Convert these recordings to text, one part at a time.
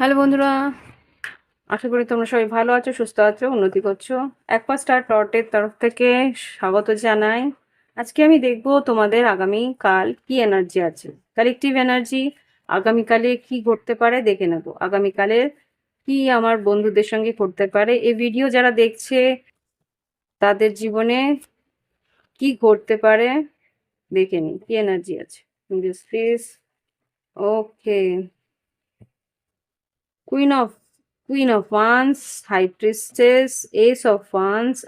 Hello বন্ধুরা, আশা করি তোমরা সবাই ভালো আছো, সুস্থ আছো, উন্নতি করছ। একবার স্টার টটের তরফ থেকে স্বাগত জানাই। আজকে আমি দেখব তোমাদের আগামী কাল কি এনার্জি আছে। কালেকটিভ এনার্জি আগামীকালে কি ঘটতে পারে দেখে নেব। আগামীকালে কি আমার বন্ধুদের সঙ্গে ঘটতে পারে। এই ভিডিও যারা দেখছে, তাদের জীবনে কি ঘটতে পারে দেখে নি কি এনার্জি আছে? Okay Queen of Queen of Wands, High Priestess, Ace of Wands,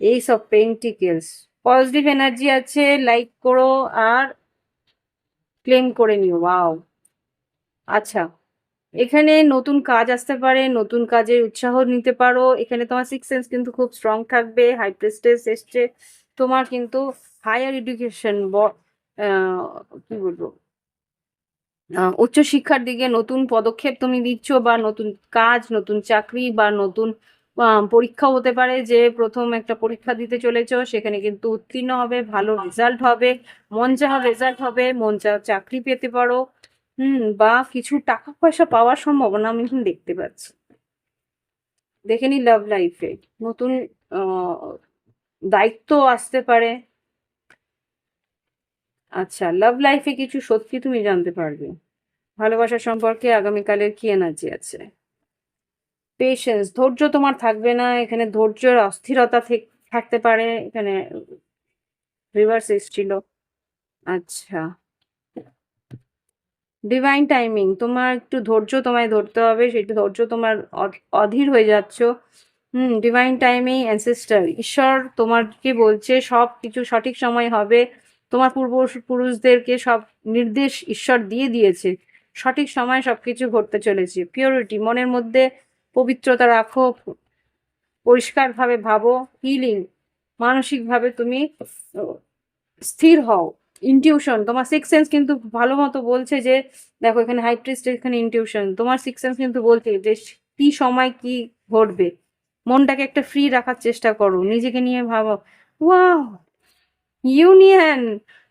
Ace of Pentacles. Positive energy আছে লাইক করো আর ক্লেম করে নিও ওয়াও আচ্ছা এখানে নতুন কাজ আসতে পারে নতুন কাজের উৎসাহ নিতে পারো। এখানে তোমার সিক্স সেন্স কিন্তু খুব স্ট্রং থাকবে হাই প্রেস্টেস এসছে। তোমার কিন্তু হায়ার এডুকেশন কি বলব? উচ্চশিক্ষার দিকে নতুন পদক্ষেপ তুমি দিচ্ছ বা নতুন কাজ, নতুন চাকরি বা নতুন পরীক্ষা হতে পারে যে প্রথম একটা পরীক্ষা দিতে চলেছো, সেখানে কিন্তু উত্তীর্ণ হবে, ভালো রেজাল্ট হবে, মন চাহা রেজাল্ট হবে, মন চাহা চাকরি পেতে পারো, হুম, বা কিছু টাকা পয়সা পাওয়ার সম্ভাবনা আমি এখন দেখতে পাচ্ছি। দেখে নি লাভ লাইফে নতুন দায়িত্ব আসতে পারে আচ্ছা লাভ লাইফে কিছু সত্যি তুমি জানতে পারবে। ভালোবাসা সম্পর্কে আগামীকালের কি এনার্জি আছে? পেশেন্স ধৈর্য তোমার থাকবে না, এখানে ধৈর্যের অস্থিরতা থেক- থাকতে পারে, এখানে রিভার্স এসছিল। আচ্ছা। ডিভাইন টাইমিং তোমার একটু ধৈর্য তোমায় ধরতে হবে সেটা ধৈর্য তোমার অধ- অধীর হয়ে যাচ্ছ। হুম ডিভাইন টাইমিং অ্যানসেস্টার ঈশ্বর তোমাকে বলছে সব কিছু সঠিক সময় হবে। তোমার পূর্ব পুরুষদেরকে সব নির্দেশ ঈশ্বর দিয়ে দিয়েছে। সঠিক সময় সবকিছু ঘটতে চলেছে। পিওরিটি মনের মধ্যে পবিত্রতা রাখো, পরিষ্কারভাবে ভাবো হিলিং মানসিকভাবে তুমি স্থির হও। ইনটিউশন তোমার সিক্স সেন্স কিন্তু ভালো মতো বলছে যে, দেখো এখানে হাইট্রিস্ট এখানে ইনটিউশন তোমার সিক্স সেন্স কিন্তু বলছে যে, কি সময় কি ঘটবে। মনটাকে একটা ফ্রি রাখার চেষ্টা করো। নিজেকে নিয়ে ভাবো ওয়াও ইউনিয়ন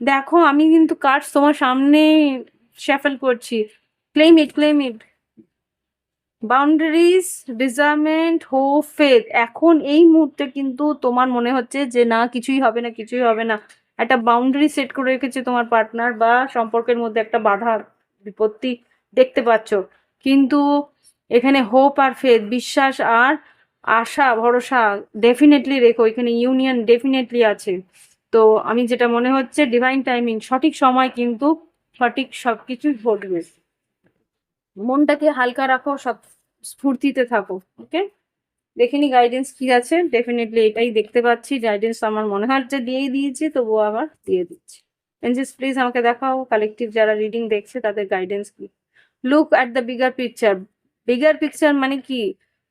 দেখো, আমি কিন্তু কার্ডস তোমার সামনে শ্যাফেল করছি। Claim it claim it boundaries discernment hope faith এখন এই মুহূর্তে কিন্তু তোমার মনে হচ্ছে যে, না, কিছুই হবে না, কিছুই হবে না। একটা বাউন্ডারি সেট করে রেখেছে তোমার পার্টনার বা সম্পর্কের মধ্যে একটা বাধা, বিপত্তি দেখতে পাচ্ছ। কিন্তু এখানে হোপ আর ফেথ বিশ্বাস আর আশা, ভরসা ডেফিনেটলি রেখো। এখানে ইউনিয়ন ডেফিনেটলি আছে। তো আমি যেটা মনে হচ্ছে ডিভাইন টাইমিং সঠিক সময় কিন্তু সঠিক সব কিছুই ঘটবে। মনটাকে হালকা রাখো, সব স্ফূর্তিতে থাকো ওকে দেখিনি গাইডেন্স কি আছে? ডেফিনেটলি এটাই দেখতে পাচ্ছি। গাইডেন্স আমার মনে হয় যে দিয়েই দিয়েছি, তবুও আবার দিয়ে দিচ্ছি। এনজিস প্লিজ আমাকে দেখাও কালেকটিভ যারা রিডিং দেখছে, তাদের গাইডেন্স কি? Look at the bigger picture bigger picture মানে কি?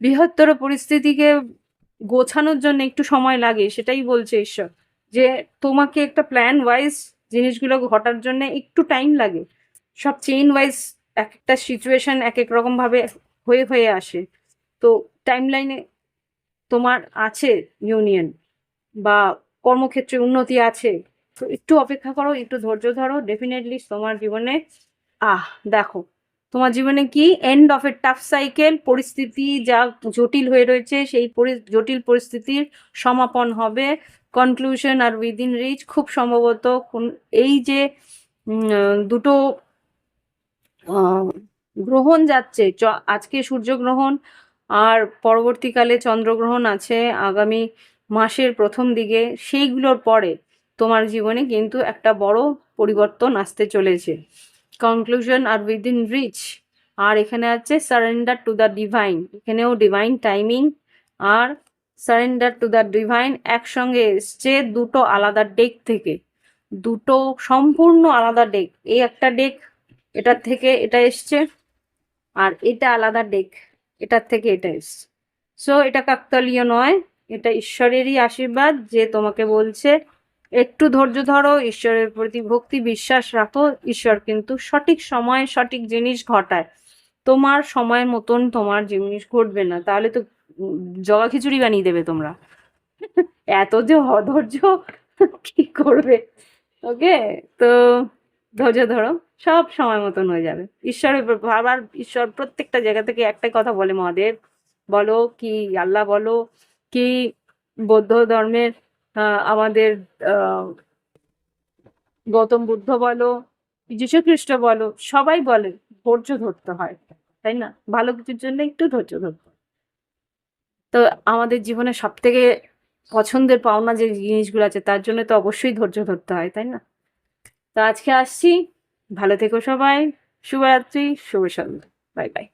বৃহত্তর পরিস্থিতিকে গোছানোর জন্য একটু সময় লাগে, সেটাই বলছে ঈশ্বর। যে তোমাকে একটা প্ল্যান ওয়াইজ জিনিসগুলো ঘটার জন্য একটু টাইম লাগে। সব চেইন ওয়াইজ এক একটা সিচুয়েশন এক এক রকমভাবে হয়ে হয়ে আসে। তো টাইম লাইনে তোমার আছে ইউনিয়ন বা কর্মক্ষেত্রে উন্নতি আছে, তো একটু অপেক্ষা করো, একটু ধৈর্য ধরো। ডেফিনেটলি তোমার জীবনে, আহ, দেখো তোমার জীবনে কি end of a tough cycle পরিস্থিতি যা জটিল হয়ে রয়েছে, সেই জটিল পরিস্থিতির সমাপন হবে? কনক্লুশন আর উইদিন রিচ খুব সম্ভবত এই যে দুটো গ্রহণ যাচ্ছে আজকে সূর্যগ্রহণ আর পরবর্তীকালে চন্দ্রগ্রহণ আছে আগামী মাসের প্রথম দিকে, সেইগুলোর পরে তোমার জীবনে কিন্তু একটা বড় পরিবর্তন আসতে চলেছে। কনক্লুশন আর উইদিন রিচ আর এখানে আছে সারেন্ডার টু দ্য ডিভাইন এখানেও ডিভাইন টাইমিং আর সারেন্ডার টু দ্য ডিভাইন একসঙ্গে এসছে দুটো আলাদা ডেক থেকে। দুটো সম্পূর্ণ আলাদা ডেক এই একটা ডেক এটার থেকে এটা এসছে আর এটা আলাদা ডেক এটার থেকে এটা এসছে। সো এটা কাকতালীয় নয়, এটা ঈশ্বরেরই আশীর্বাদ যে তোমাকে বলছে একটু ধৈর্য ধরো, ঈশ্বরের প্রতি ভক্তি বিশ্বাস রাখো, ঈশ্বর কিন্তু সঠিক সময়ে সঠিক জিনিস ঘটায়। তোমার সময় মতন তোমার জিনিস ঘটবে না, তাহলে তো জগা খিচুড়ি বানিয়ে দেবে তোমরা। এত যে অধৈর্য, কি করবে? ওকে? তো ধৈর্য ধরো, সব সময় মতন হয়ে যাবে। ঈশ্বরের আবার ঈশ্বর প্রত্যেকটা জায়গা থেকে একটাই কথা বলে মহাদেব, বলো কি আল্লাহ বলো, কি বৌদ্ধ ধর্মের আমাদের গৌতম বুদ্ধ বলো যীশু খ্রিস্ট বলো, সবাই বলে ধৈর্য ধরতে হয়, তাই না? ভালো কিছুর জন্য একটু ধৈর্য ধরতে তো আমাদের জীবনে সব থেকে পছন্দের পাওনা যে জিনিসগুলো আছে, তার জন্য তো অবশ্যই ধৈর্য ধরতে হয়, তাই না? তো আজকে আসছি, ভালো থেকো সবাই, শুভরাত্রি, শুভ সন্ধ্যা, বাই বাই।